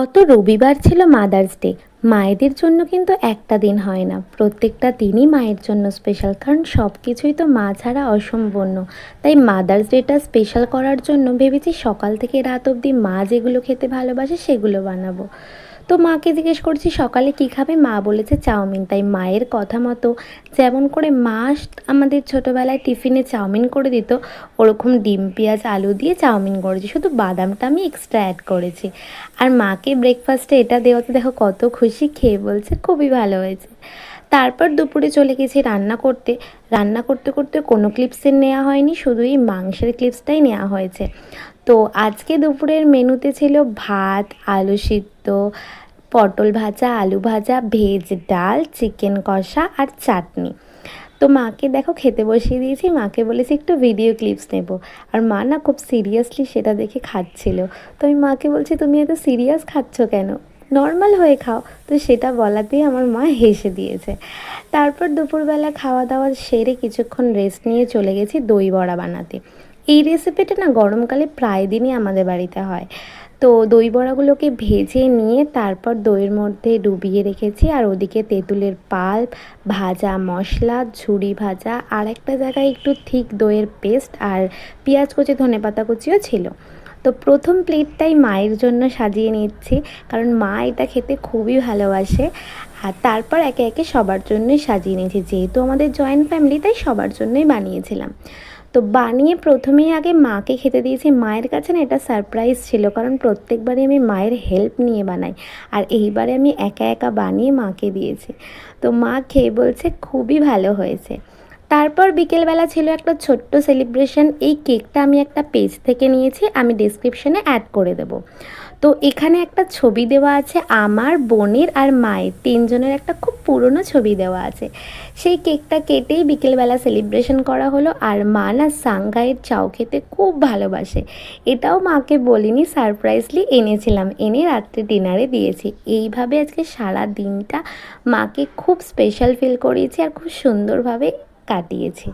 গত রবিবার ছিল মাদার্স ডে মায়েদের জন্য কিন্তু একটা দিন হয় না। প্রত্যেকটা দিনই মায়ের জন্য স্পেশাল কারণ সব কিছুই তো মা ছাড়া অসম্পূর্ণ। তাই মাদার্স ডেটা স্পেশাল করার জন্য ভেবেছি সকাল থেকে রাত অবধি মা যেগুলো খেতে ভালোবাসে সেগুলো বানাবো। তো মাকে জিজ্ঞেস করছি, সকালে কী খাবে? মা বলেছে, চাউমিন। তাই মায়ের কথা মতো যেমন করে মা আমাদের ছোটোবেলায় টিফিনে চাউমিন করে দিত, ওরকম ডিম, পেঁয়াজ, আলু দিয়ে চাউমিন করেছি। শুধু বাদামটা আমি এক্সট্রা অ্যাড করেছি। আর মাকে ব্রেকফাস্টে এটা দেওয়াতে দেখো কত খুশি, খেয়ে বলছে, খুবই ভালো হয়েছে। তারপর দুপুরে চলে গেছি রান্না করতে। রান্না করতে করতে কোনো ক্লিপসের নেওয়া হয়নি শুধুই মাংসের ক্লিপসটাই নেওয়া হয়েছে। তো আজকে দুপুরের মেনুতে ছিল ভাত, আলু সিদ্ধ, পটল ভাজা, আলু ভাজা, ভেজ ডাল, চিকেন কষা আর চাটনি। তো মাকে দেখো খেতে বসিয়ে দিয়েছি, মাকে বলেছি একটু ভিডিও ক্লিপস নেব। আর মা না খুব সিরিয়াসলি সেটা দেখে খাচ্ছিল। তো আমি মাকে বলছি, তুমি এত সিরিয়াস খাচ্ছ কেন? নর্মাল হয়ে খাও। তো সেটা বলাতেই আমার মা হেসে দিয়েছে। তারপর দুপুরবেলা খাওয়া দাওয়া সেরে কিছুক্ষণ রেস্ট নিয়ে চলে গেছি দই বড়া বানাতে। এই রেসিপিটা না গরমকালে প্রায় দিনই আমাদের বাড়িতে হয়। তো দই বড়াগুলোকে ভেজে নিয়ে তারপর দইয়ের মধ্যে ডুবিয়ে রেখেছি আর ওদিকে তেঁতুলের পাল্প ভাজা মশলা ঝুড়ি ভাজা আর একটা জায়গায় একটু ঠিক দইয়ের পেস্ট আর পেঁয়াজ কুচি ধনে পাতা কুচিও ছিল। তো প্রথম প্লেটটাই মায়ের জন্য সাজিয়ে নিচ্ছি, কারণ মা এটা খেতে খুবই ভালোবাসে। আর তারপর একে একে সবার জন্যই সাজিয়ে নিয়েছি, যেহেতু আমাদের জয়েন্ট ফ্যামিলি তাই সবার জন্যই বানিয়েছিলাম। তো বানিয়ে প্রথমেই আগে মাকে খেতে দিয়েছি। মায়ের কাছে না এটা সারপ্রাইজ ছিল, কারণ প্রত্যেকবারই আমি মায়ের হেল্প নিয়ে বানাই, আর এইবারে আমি একা একা বানিয়ে মাকে দিয়েছি। তো মা খেয়ে বলছে, খুবই ভালো হয়েছে। তারপর বিকেলবেলা ছিল একটা ছোট্ট সেলিব্রেশন এই কেকটা আমি একটা পেজ থেকে নিয়েছি, আমি ডিসক্রিপশনে অ্যাড করে দেবো। তো এখানে একটা ছবি দেওয়া আছে, আমার, বোনের আর মায়ের। তিনজনের একটা খুব পুরনো ছবি দেওয়া আছে। সেই কেকটা কেটেই বিকেলবেলা সেলিব্রেশন করা হলো, আর মা না সাংঘাইয়ের চাও খেতে খুব ভালোবাসে। এটাও মাকে বলিনি সারপ্রাইজলি এনেছিলাম, এনে রাত্রে ডিনারে দিয়েছি। এইভাবে আজকে সারা দিনটা মাকে খুব স্পেশাল ফিল করিয়েছি, আর খুব সুন্দরভাবে কাটিয়েছি।